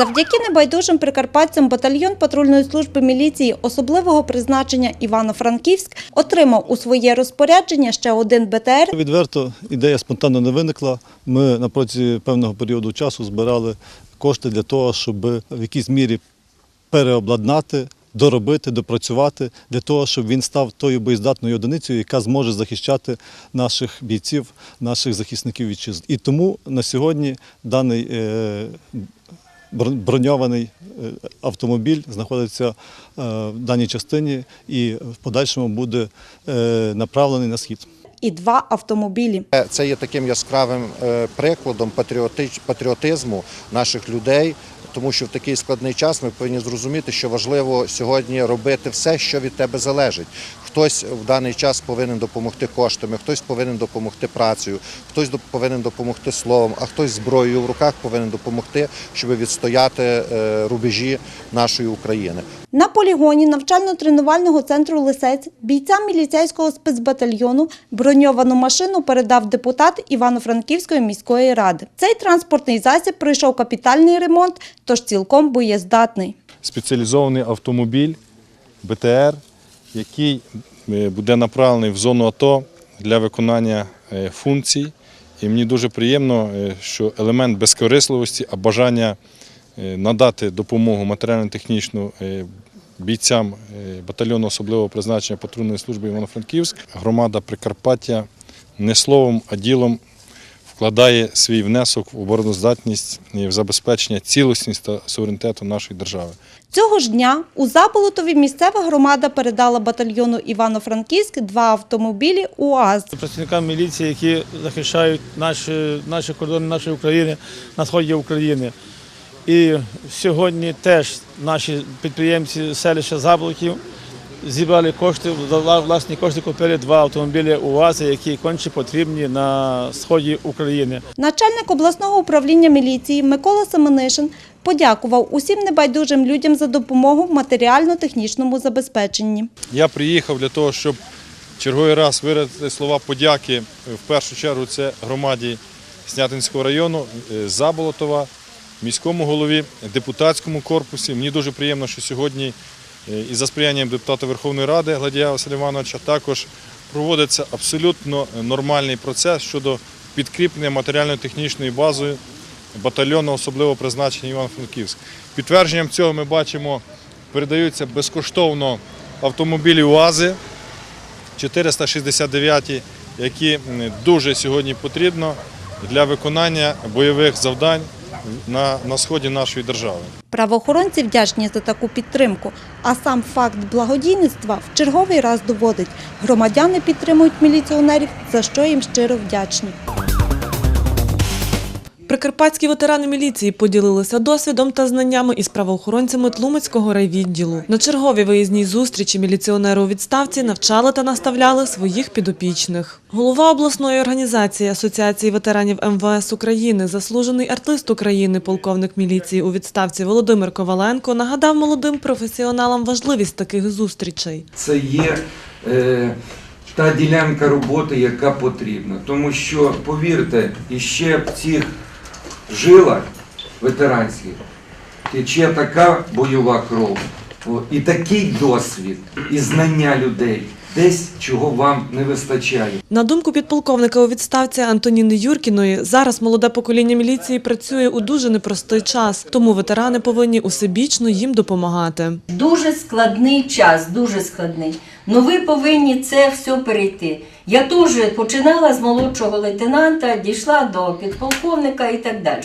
Завдяки небайдужим прикарпатцям батальйон патрульної служби міліції особливого призначення Івано-Франківськ отримав у своє розпорядження ще один БТР Відверто ідея спонтанно не виникла. Ми на протязі певного періоду часу збирали кошти для того, щоб в якійсь мірі переобладнати, доробити, допрацювати для того, щоб він став тою боєздатною одиницею, яка зможе захищати наших бійців, наших захисників вітчизни. І тому на сьогодні даний е, броньований е, автомобіль знаходиться е, в даній частині і в подальшому буде е, направлений на схід. І два автомобілі. Е, Це є таким яскравим е, прикладом патріотизму наших людей, тому що в такий складний час ми повинні зрозуміти, що важливо сьогодні робити все, що від тебе залежить. Хтось в даний час повинен допомогти коштами, хтось повинен допомогти працею, хтось повинен допомогти словом, а хтось зброєю в руках повинен допомогти, щоб відстояти е, рубежі нашої України. На полігоні навчально-тренувального центру Лисець бійцям міліцейського спецбатальйону броньовану машину передав депутат Івано-Франківської міської ради. Цей транспортний засіб пройшов капітальний ремонт, тож цілком боєздатний. спеціалізований автомобіль БТР, який е, буде направлений в зону АТО для виконання е, функцій. І мені дуже приємно, е, що елемент безкорисливості, а бажання надати допомогу матеріально-технічну бійцям е, батальйону особливого призначення патрульної служби Івано-Франківськ, громада Прикарпаття не словом, а ділом вкладає свій внесок в обороноздатність і в забезпечення цілісності та суверенітету нашої держави. Цього ж дня у Заболотові місцева громада передала батальйону Івано-Франківськ два автомобілі УАЗ. працівникам міліції, які захищають наші, наші кордони нашої України на сході України. І сьогодні теж наші підприємці селища Заблоків зібрали кошти, власні кошти купили два автомобілі УАЗи, які конче потрібні на сході України. Начальник обласного управління міліції Микола Семенишин подякував усім небайдужим людям за допомогу в матеріально-технічному забезпеченні. Я приїхав для того, щоб черговий раз виразити слова подяки. В першу чергу це громаді Снятинського району, е, Заболотова, міському голові, депутатському корпусі. Мені дуже приємно, що сьогодні е, і за сприянням депутата Верховної Ради Гладія Василя Івановича також проводиться абсолютно нормальний процес щодо підкріплення матеріально-технічної бази батальйону особливого призначення Івано-Франківськ. Підтвердженням цього ми бачимо, передаються безкоштовно автомобілі УАЗи 469, які дуже сьогодні потрібно для виконання бойових завдань на, на сході нашої держави. Правоохоронці вдячні за таку підтримку, а сам факт благодійництва в черговий раз доводить – громадяни підтримують міліціонерів, за що їм щиро вдячні. Прикарпатські ветерани міліції поділилися досвідом та знаннями із правоохоронцями Тлумацького райвідділу. На черговій виїзній зустрічі міліціонери у відставці навчали та наставляли своїх підопічних. Голова обласної організації Асоціації ветеранів МВС України, заслужений артист України, полковник міліції у відставці Володимир Коваленко нагадав молодим професіоналам важливість таких зустрічей. це є е, та ділянка роботи, яка потрібна. Тому що, повірте, іще в цих жилах ветеранських тече така бойова кров, і такий досвід, і знання людей, десь чого вам не вистачає. На думку підполковника у відставці Антоніни Юркіної, зараз молоде покоління міліції працює у дуже непростий час, тому ветерани повинні усебічно їм допомагати. Дуже складний час, дуже складний. Ну ви повинні це все перейти. Я теж починала з молодшого лейтенанта, дійшла до підполковника і так далі.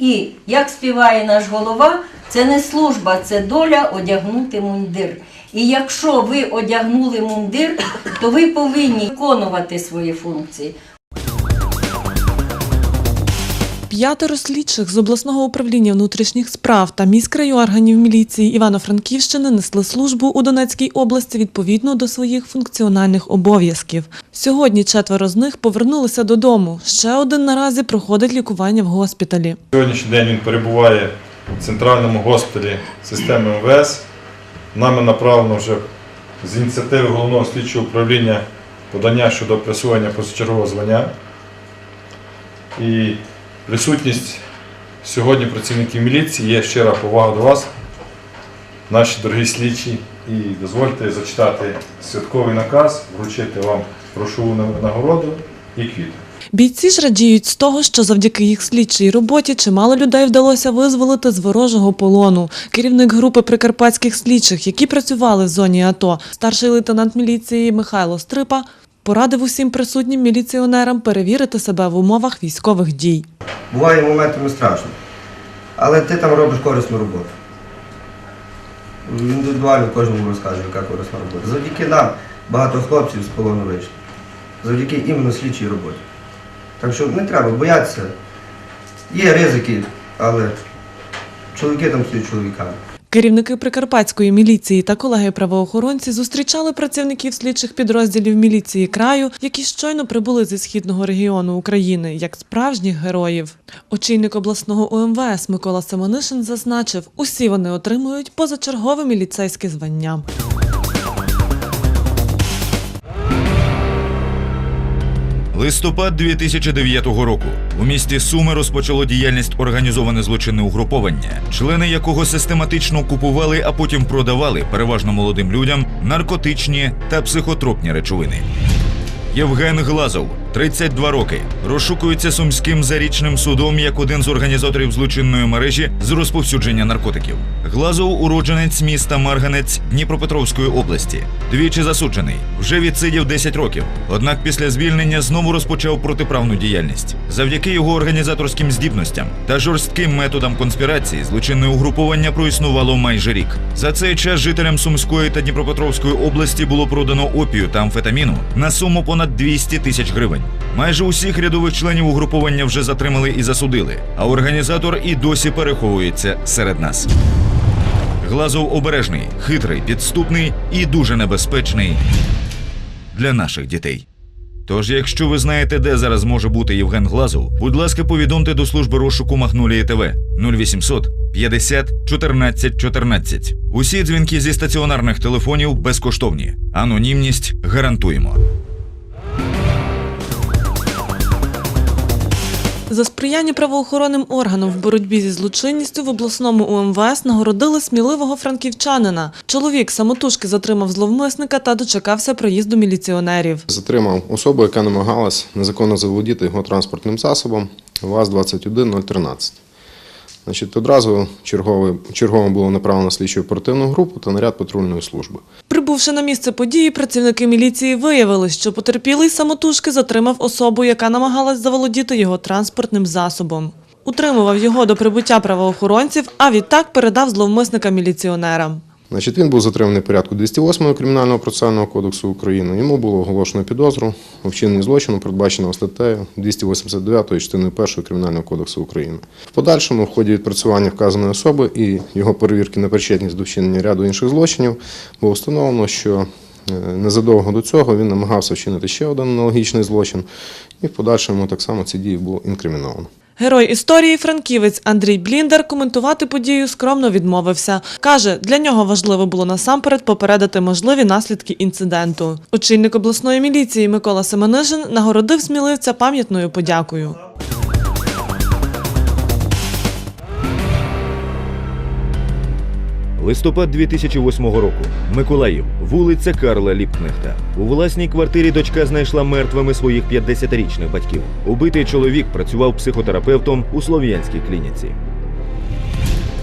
І як співає наш голова, це не служба, це доля одягнути мундир. І якщо ви одягнули мундир, то ви повинні виконувати свої функції. П'ятеро слідчих з обласного управління внутрішніх справ та міськраю органів міліції Івано-Франківщини несли службу у Донецькій області відповідно до своїх функціональних обов'язків. Сьогодні четверо з них повернулися додому. Ще один наразі проходить лікування в госпіталі. Сьогоднішній день він перебуває в центральному госпіталі системи МВС. Нами направлено вже з ініціативи головного слідчого управління подання щодо присвоєння позачергового звання. І присутність сьогодні працівників міліції. Є щира повага до вас, наші дорогі слідчі. І дозвольте зачитати святковий наказ, вручити вам грошову нагороду і квіти. Бійці ж радіють з того, що завдяки їх слідчій роботі чимало людей вдалося визволити з ворожого полону. Керівник групи прикарпатських слідчих, які працювали в зоні АТО, старший лейтенант міліції Михайло Стрипа, порадив усім присутнім міліціонерам перевірити себе в умовах військових дій. Буває моментами страшно. Але ти там робиш корисну роботу. Індивідуально кожному розкажу, яка корисна робота. Завдяки нам багато хлопців з полону вийшли. Завдяки іменно слідчій роботі. Так що не треба боятися. Є ризики, але чоловіки там стають чоловіками. Керівники прикарпатської міліції та колеги-правоохоронці зустрічали працівників слідчих підрозділів міліції краю, які щойно прибули зі східного регіону України, як справжніх героїв. Очільник обласного УМВС Микола Семенишин зазначив, усі вони отримують позачергове міліцейське звання. Листопад 2009 року у місті Суми розпочало діяльність організоване злочинне угруповання, члени якого систематично купували, а потім продавали переважно молодим людям наркотичні та психотропні речовини. Євген Глазов, 32 роки, розшукується сумським зарічним судом як один з організаторів злочинної мережі з розповсюдження наркотиків. Глазов уродженець міста Марганець Дніпропетровської області. Двічі засуджений, вже відсидів 10 років. Однак після звільнення знову розпочав протиправну діяльність. Завдяки його організаторським здібностям та жорстким методам конспірації злочинне угруповання проіснувало майже рік. За цей час жителям Сумської та Дніпропетровської області було продано опію та амфетаміну на суму понад 200 тисяч гривень. Майже усіх рядових членів угруповання вже затримали і засудили, а організатор і досі переховується серед нас. Глазов обережний, хитрий, підступний і дуже небезпечний для наших дітей. Тож, якщо ви знаєте, де зараз може бути Євген Глазов, будь ласка, повідомте до служби розшуку Магнолії ТВ 0800 50 14 14. Усі дзвінки зі стаціонарних телефонів безкоштовні. Анонімність гарантуємо. За сприяння правоохоронним органам в боротьбі зі злочинністю в обласному УМВС нагородили сміливого франківчанина. Чоловік самотужки затримав зловмисника та дочекався приїзду міліціонерів. Затримав особу, яка намагалась незаконно заволодіти його транспортним засобом ВАЗ-21013. Значить, одразу чергове, чергово було направлено слідчу оперативну групу та наряд патрульної служби. Прибувши на місце події, працівники міліції виявили, що потерпілий самотужки затримав особу, яка намагалась заволодіти його транспортним засобом. Утримував його до прибуття правоохоронців, а відтак передав зловмисника міліціонерам. Значить, він був затриманий порядку 208 Кримінального процесуального кодексу України. Йому було оголошено підозру у вчиненні злочину, передбаченого статтею 289 частиною 1 Кримінального кодексу України. В подальшому, в ході відпрацювання вказаної особи і його перевірки на причетність до вчинення ряду інших злочинів, було встановлено, що е, незадовго до цього він намагався вчинити ще один аналогічний злочин, і в подальшому так само ці дії було інкриміновано. Герой історії франківець Андрій Бліндер коментувати подію скромно відмовився. Каже, для нього важливо було насамперед попередити можливі наслідки інциденту. Очільник обласної міліції Микола Семенишин нагородив сміливця пам'ятною подякою. Листопад 2008 року. Миколаїв, вулиця Карла Ліпкнехта. У власній квартирі дочка знайшла мертвими своїх 50-річних батьків. Убитий чоловік працював психотерапевтом у слов'янській клініці.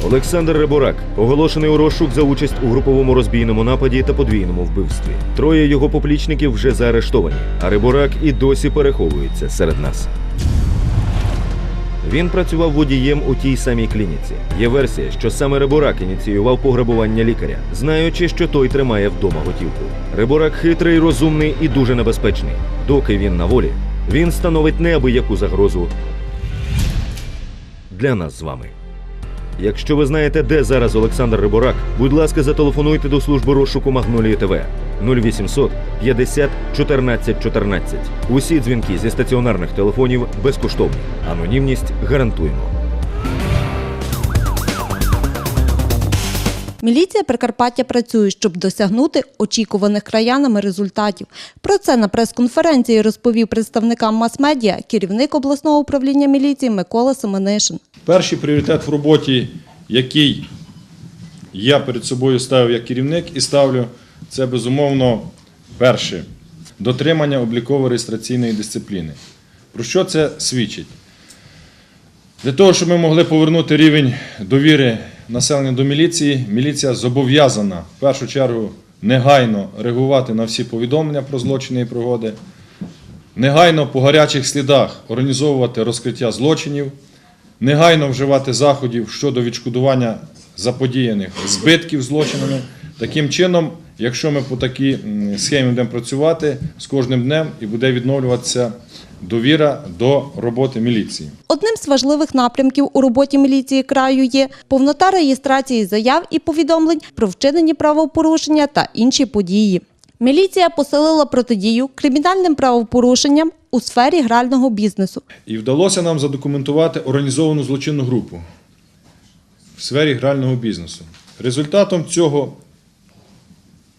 Олександр Реборак оголошений у розшук за участь у груповому розбійному нападі та подвійному вбивстві. Троє його поплічників вже заарештовані, а Реборак і досі переховується серед нас. Він працював водієм у тій самій клініці. Є версія, що саме Риборак ініціював пограбування лікаря, знаючи, що той тримає вдома готівку. Риборак хитрий, розумний і дуже небезпечний. Доки він на волі, він становить неабияку загрозу для нас з вами. Якщо ви знаєте, де зараз Олександр Риборак, будь ласка, зателефонуйте до служби розшуку Магнолії ТВ 0800 50 14 14. Усі дзвінки зі стаціонарних телефонів безкоштовні. Анонімність гарантуємо. Міліція Прикарпаття працює, щоб досягнути очікуваних краянами результатів. Про це на прес-конференції розповів представникам мас-медіа керівник обласного управління міліції Микола Семенишин. Перший пріоритет в роботі, який я перед собою ставив як керівник і ставлю, це безумовно перше дотримання обліково-реєстраційної дисципліни. Про що це свідчить? Для того, щоб ми могли повернути рівень довіри населення до міліції, міліція зобов'язана в першу чергу негайно реагувати на всі повідомлення про злочини і пригоди, негайно по гарячих слідах організовувати розкриття злочинів, негайно вживати заходів щодо відшкодування заподіяних збитків злочинами. Таким чином, якщо ми по такій схемі будемо працювати з кожним днем і буде відновлюватися довіра до роботи міліції. Одним з важливих напрямків у роботі міліції краю є повнота реєстрації заяв і повідомлень про вчинені правопорушення та інші події. Міліція посилила протидію кримінальним правопорушенням у сфері грального бізнесу. І вдалося нам задокументувати організовану злочинну групу в сфері грального бізнесу. Результатом цього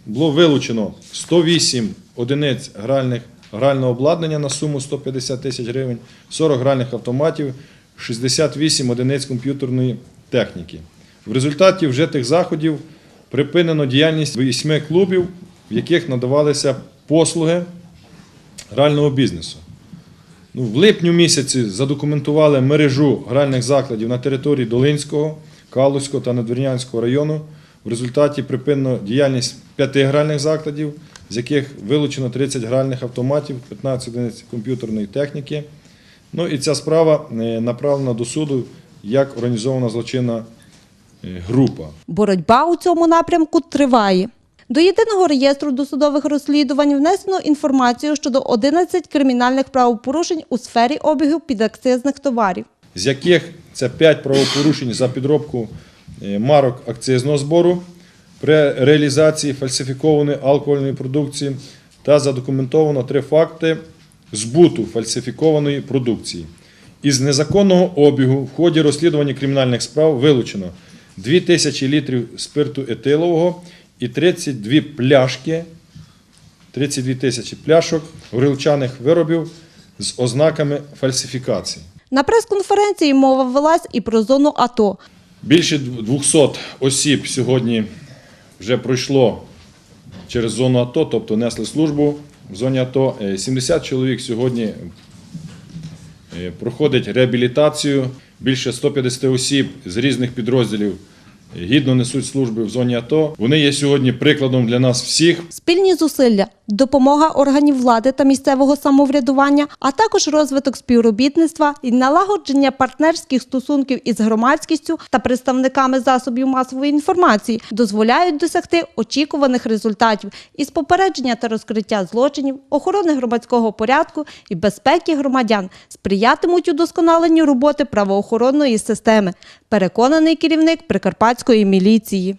було вилучено 108 одиниць гральних, грального обладнання на суму 150 тисяч гривень, 40 гральних автоматів, 68 одиниць комп'ютерної техніки. В результаті вжитих заходів припинено діяльність 8 клубів, в яких надавалися послуги грального бізнесу. Ну, в липні місяці задокументували мережу гральних закладів на території Долинського, Калузького та Надвірнянського району. В результаті припинено діяльність п'яти гральних закладів, з яких вилучено 30 гральних автоматів, 15 одиниць комп'ютерної техніки. Ну і ця справа е, направлена до суду як організована злочинна е, група. Боротьба у цьому напрямку триває. До єдиного реєстру досудових розслідувань внесено інформацію щодо 11 кримінальних правопорушень у сфері обігу підакцизних товарів. з яких це 5 правопорушень за підробку е, марок акцизного збору при реалізації фальсифікованої алкогольної продукції та задокументовано 3 факти збуту фальсифікованої продукції. Із незаконного обігу в ході розслідування кримінальних справ вилучено 2000 літрів спирту етилового і 32 пляшки 32 тисячі пляшок горілчаних виробів з ознаками фальсифікації. На прес-конференції мова велась і про зону АТО. Більше 200 осіб сьогодні вже пройшло через зону АТО, тобто несли службу в зоні АТО. Е, 70 чоловік сьогодні е, проходить реабілітацію. Більше 150 осіб з різних підрозділів е, гідно несуть служби в зоні АТО. Вони є сьогодні прикладом для нас всіх. Спільні зусилля, допомога органів влади та місцевого самоврядування, а також розвиток співробітництва і налагодження партнерських стосунків із громадськістю та представниками засобів масової інформації дозволяють досягти очікуваних результатів із попередження та розкриття злочинів, охорони громадського порядку і безпеки громадян, сприятимуть удосконаленню роботи правоохоронної системи. Переконаний керівник Прикарпатської міліції.